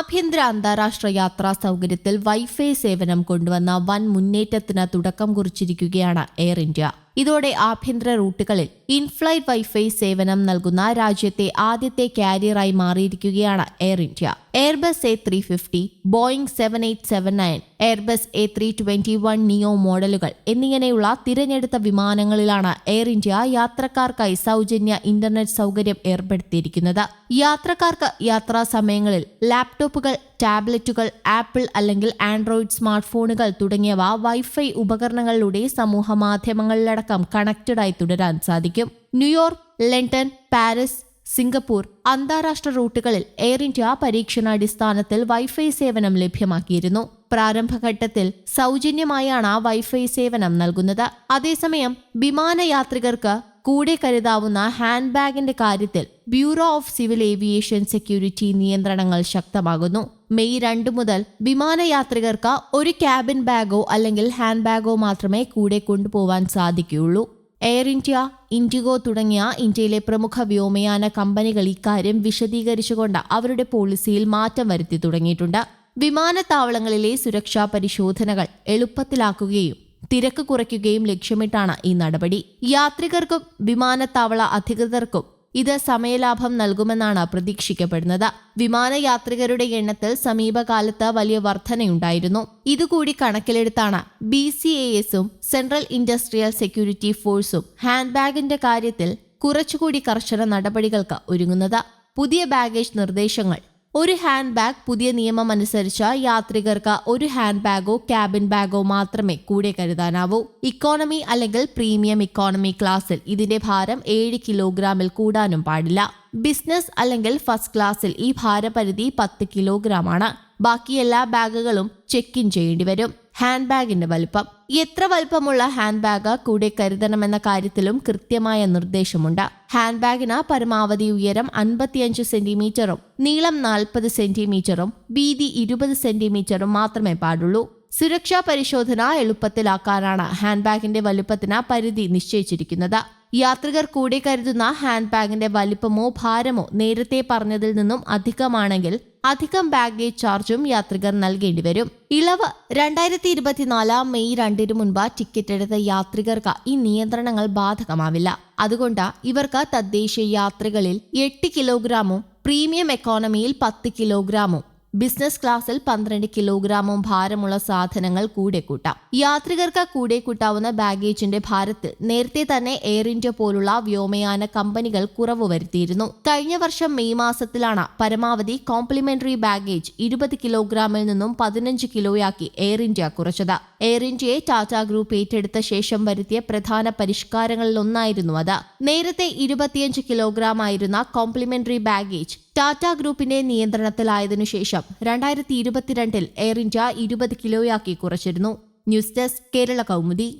ആഭ്യന്തര അന്താരാഷ്ട്ര യാത്രാ സൗകര്യത്തിൽ വൈഫൈ സേവനം കൊണ്ടുവന്ന വൻ മുന്നേറ്റത്തിന് തുടക്കം കുറിച്ചിരിക്കുകയാണ് എയർ ഇന്ത്യ. ഇതോടെ ആഭ്യന്തര റൂട്ടുകളിൽ ഇൻഫ്ലൈറ്റ് വൈഫൈ സേവനം നൽകുന്ന രാജ്യത്തെ ആദ്യത്തെ കാരിയറായി മാറിയിരിക്കുകയാണ് Air India. Airbus A three fifty Boeing seven eight seven nine Airbus A three twenty one neo മോഡലുകൾ എന്നിങ്ങനെയുള്ള തിരഞ്ഞെടുത്ത വിമാനങ്ങളിലാണ് എയർ ഇന്ത്യ യാത്രക്കാർക്കായി സൗജന്യ ഇന്റർനെറ്റ് സൗകര്യം ഏർപ്പെടുത്തിയിരിക്കുന്നത്. യാത്രക്കാർക്ക് യാത്രാ സമയങ്ങളിൽ ലാപ്ടോപ്പുകൾ ടാബ്ലറ്റുകൾ ആപ്പിൾ അല്ലെങ്കിൽ ആൻഡ്രോയിഡ് സ്മാർട്ട് ഫോണുകൾ തുടങ്ങിയവ വൈഫൈ ഉപകരണങ്ങളിലൂടെ സമൂഹ മാധ്യമങ്ങളിലടക്കം കണക്റ്റഡായി തുടരാൻ സാധിക്കും. ന്യൂയോർക്ക് ലണ്ടൻ പാരീസ് സിംഗപ്പൂർ അന്താരാഷ്ട്ര റൂട്ടുകളിൽ എയർ ഇന്ത്യ പരീക്ഷണാടിസ്ഥാനത്തിൽ വൈഫൈ സേവനം ലഭ്യമാക്കിയിരുന്നു. പ്രാരംഭഘട്ടത്തിൽ സൗജന്യമായാണ് വൈഫൈ സേവനം നൽകുന്നത്. അതേസമയം വിമാനയാത്രികർക്ക് കൂടെ കരുതാവുന്ന ഹാൻഡ് ബാഗിന്റെ കാര്യത്തിൽ bureau of civil aviation security നിയന്ത്രണങ്ങൾ ശക്തമാകുന്നു. മെയ് രണ്ട് മുതൽ വിമാനയാത്രികർക്ക് ഒരു ക്യാബിൻ ബാഗോ അല്ലെങ്കിൽ ഹാൻഡ് ബാഗോ മാത്രമേ കൂടെ കൊണ്ടുപോവാൻ സാധിക്കുകയുള്ളൂ. എയർ ഇന്ത്യ ഇൻഡിഗോ തുടങ്ങിയ ഇന്ത്യയിലെ പ്രമുഖ വ്യോമയാന കമ്പനികൾ ഇക്കാര്യം വിശദീകരിച്ചുകൊണ്ട് അവരുടെ പോളിസിയിൽ മാറ്റം വരുത്തി തുടങ്ങിയിട്ടുണ്ട്. വിമാനത്താവളങ്ങളിലെ സുരക്ഷാ പരിശോധനകൾ എളുപ്പത്തിലാക്കുകയും തിരക്ക് കുറയ്ക്കുകയും ലക്ഷ്യമിട്ടാണ് ഈ നടപടി. യാത്രികർക്കും വിമാനത്താവള അധികൃതർക്കും ഇത് സമയലാഭം നൽകുമെന്നാണ് പ്രതീക്ഷിക്കപ്പെടുന്നത്. വിമാനയാത്രികരുടെ എണ്ണത്തിൽ സമീപകാലത്ത് വലിയ വർധനയുണ്ടായിരുന്നു. ഇതുകൂടി കണക്കിലെടുത്താണ് ബി സി എ എസും സെൻട്രൽ ഇൻഡസ്ട്രിയൽ സെക്യൂരിറ്റി ഫോഴ്സും ഹാൻഡ് ബാഗിന്റെ കാര്യത്തിൽ കുറച്ചുകൂടി കർശന നടപടികൾക്ക് ഒരുങ്ങുന്നത്. പുതിയ ബാഗേജ് നിർദ്ദേശങ്ങൾ ഒരു ഹാൻഡ് ബാഗ് പുതിയ നിയമം അനുസരിച്ച് യാത്രികർക്ക് ഒരു ഹാൻഡ് ബാഗോ ക്യാബിൻ ബാഗോ മാത്രമേ കൂടെ കരുതാനാവൂ. ഇക്കോണമി അല്ലെങ്കിൽ പ്രീമിയം ഇക്കോണമി ക്ലാസ്സിൽ ഇതിന്റെ ഭാരം ഏഴ് കിലോഗ്രാമിൽ കൂടാനും പാടില്ല. ബിസിനസ് അല്ലെങ്കിൽ ഫസ്റ്റ് ക്ലാസ്സിൽ ഈ ഭാരപരിധി പത്ത് കിലോഗ്രാം ആണ്. ബാക്കി എല്ലാ ബാഗുകളും ചെക്ക് ഇൻ ചെയ്യേണ്ടി വരും. ഹാൻഡ് ബാഗിന്റെ വലുപ്പം. എത്ര വലുപ്പമുള്ള ഹാൻഡ് ബാഗ് കൂടെ കരുതണമെന്ന കാര്യത്തിലും കൃത്യമായ നിർദ്ദേശമുണ്ട്. ഹാൻഡ് ബാഗിന് പരമാവധി ഉയരം അൻപത്തിയഞ്ച് സെന്റിമീറ്ററും നീളം നാൽപ്പത് സെന്റിമീറ്ററും വീതി ഇരുപത് സെന്റിമീറ്ററും മാത്രമേ പാടുള്ളൂ. സുരക്ഷാ പരിശോധന എളുപ്പത്തിലാക്കാനാണ് ഹാൻഡ് ബാഗിന്റെ വലുപ്പത്തിന് പരിധി നിശ്ചയിച്ചിരിക്കുന്നത്. യാത്രികർ കൂടെ കരുതുന്ന ഹാൻഡ് ബാഗിന്റെ വലിപ്പമോ ഭാരമോ നേരത്തെ പറഞ്ഞതിൽ നിന്നും അധികമാണെങ്കിൽ അധികം ബാഗേജ് ചാർജും യാത്രികർ നൽകേണ്ടി വരും. ഇളവ് രണ്ടായിരത്തി ഇരുപത്തിനാല് മെയ് രണ്ടിന് മുൻപ് ടിക്കറ്റ് എടുത്ത യാത്രികർക്ക് ഈ നിയന്ത്രണങ്ങൾ ബാധകമാവില്ല. അതുകൊണ്ട് ഇവർക്ക് തദ്ദേശീയ യാത്രകളിൽ എട്ട് കിലോഗ്രാമും പ്രീമിയം എക്കോണമിയിൽ പത്ത് കിലോഗ്രാമും ബിസിനസ് ക്ലാസ്സിൽ പന്ത്രണ്ട് കിലോഗ്രാമും ഭാരമുള്ള സാധനങ്ങൾ കൂടെ കൂട്ടാം. യാത്രികർക്ക് കൂടെ കൂട്ടാവുന്ന ബാഗേജിന്റെ ഭാരത്തിൽ നേരത്തെ തന്നെ എയർ ഇന്ത്യ പോലുള്ള വ്യോമയാന കമ്പനികൾ കുറവ് വരുത്തിയിരുന്നു. കഴിഞ്ഞ വർഷം മെയ് മാസത്തിലാണ് പരമാവധി കോംപ്ലിമെന്ററി ബാഗേജ് ഇരുപത് കിലോഗ്രാമിൽ നിന്നും പതിനഞ്ച് കിലോയാക്കി എയർ ഇന്ത്യ കുറച്ചത്. എയർ ഇന്ത്യയെ ടാറ്റ ഗ്രൂപ്പ് ഏറ്റെടുത്ത ശേഷം വരുത്തിയ പ്രധാന പരിഷ്കാരങ്ങളിലൊന്നായിരുന്നു അത്. നേരത്തെ ഇരുപത്തിയഞ്ച് കിലോഗ്രാം ആയിരുന്ന കോംപ്ലിമെന്ററി ബാഗേജ് ടാറ്റ ഗ്രൂപ്പിന്റെ നിയന്ത്രണത്തിലായതിനു ശേഷം രണ്ടായിരത്തി ഇരുപത്തിരണ്ടിൽ എയർ ഇന്ത്യ ഇരുപത് കിലോയാക്കി കുറച്ചിരുന്നു. News desk Kerala Kaumudi